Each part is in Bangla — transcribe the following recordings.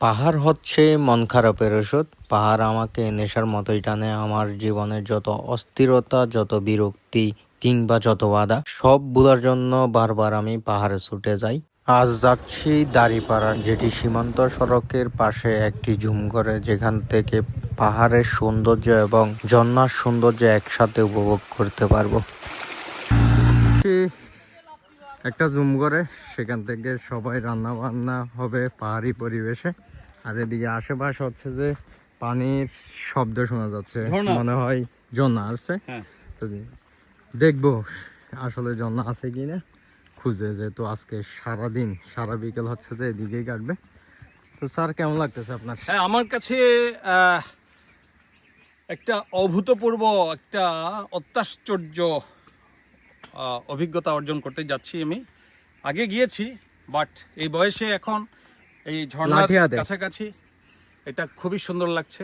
পাহাড় হচ্ছে মন খারাপের ওষুধ পাহাড় আমাকে নেশার মতোই টানে। আমার জীবনের যত অস্থিরতা, যত বিরক্তি কিংবা যত বাধা, সব ভুলার জন্য বারবার আমি পাহাড়ে ছুটে যাই। আজ যাচ্ছি দাঁড়িপাড়া, যেটি সীমান্ত সড়কের পাশে একটি ঝুম করে, যেখান থেকে পাহাড়ের সৌন্দর্য এবং ঝর্ণার সৌন্দর্য একসাথে উপভোগ করতে পারব। একটা জুম করে সেখান থেকে সবাই রান্না বান্না হবে পাহাড়ি পরিবেশে। আর এদিকে আশেপাশে হচ্ছে যে পানির শব্দ শোনা যাচ্ছে মনে হয় ঝর্ণা আসছে হ্যাঁ। তো দেখব আসলে ঝর্ণা আছে কিনা খুঁজে যেহেতু আজকে সারা দিন সারা বিকেল হচ্ছে যে এদিকেই কাটবে। তো স্যার কেমন লাগতেছে আপনার? হ্যাঁ আমার কাছে আহ, একটা অভূতপূর্ব একটা অত্যাশ্চর্য অভিজ্ঞতা অর্জন করতে যাচ্ছি আমি। আগে গিয়েছি বাট এই বয়সে এখন এই ঝর্ণার কাছাকাছি এটা খুবই সুন্দর লাগছে।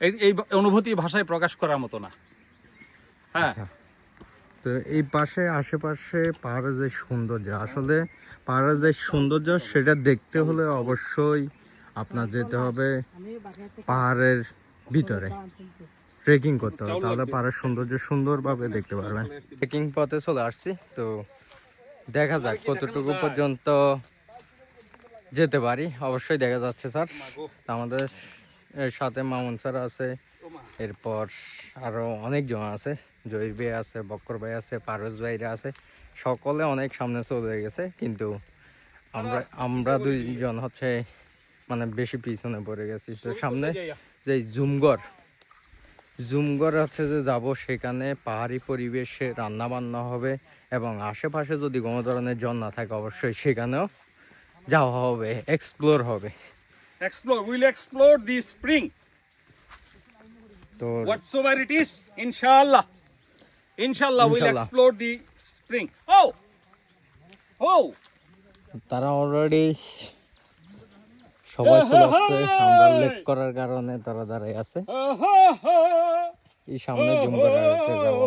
এই এই অনুভূতি ভাষায় প্রকাশ করার মতো না। হ্যাঁ। আচ্ছা। তো এই পাশে আশেপাশে পাহাড়ের যে সৌন্দর্য আসলে পাহাড়ের যে সৌন্দর্য সেটা দেখতে হলে অবশ্যই আপনার যেতে হবে পাহাড়ের ভিতরে। ট্রেকিং করতে হবে তাহলে পাহাড়ের সৌন্দর্য সুন্দরভাবে দেখতে পারবেন। ট্রেকিং পথে চলে আসছি তো দেখা যাক কতটুকু পর্যন্ত যেতে পারি। অবশ্যই দেখা যাচ্ছে স্যার। আমাদের এর সাথে মামুন স্যার আছে এরপর আরও অনেকজন আছে জহির ভাই আছে বক্কর ভাই আছে পারস ভাইরা আছে সকলে অনেক সামনে চলে গেছে কিন্তু আমরা আমরা দুইজন হচ্ছে মানে বেশি পিছনে পড়ে গেছি। তো সামনে যে জুমগড় জুমগড় আছে যে যাব সেখানে পাহাড়ি পরিবেশে রান্না বান্না হবে এবং আশেপাশে যদি কোনো ধরনের ঝর্ণা থাকে অবশ্যই সেখানেও যাওয়া হবে এক্সপ্লোর হবে। Explore will explore the spring তো spring. Oh! Oh! তারা অলরেডি সবাই চলে আসছে আমরা লেট করার কারণে তারা দাঁড়ায় আছে। এই সামনে জুম করে যাব।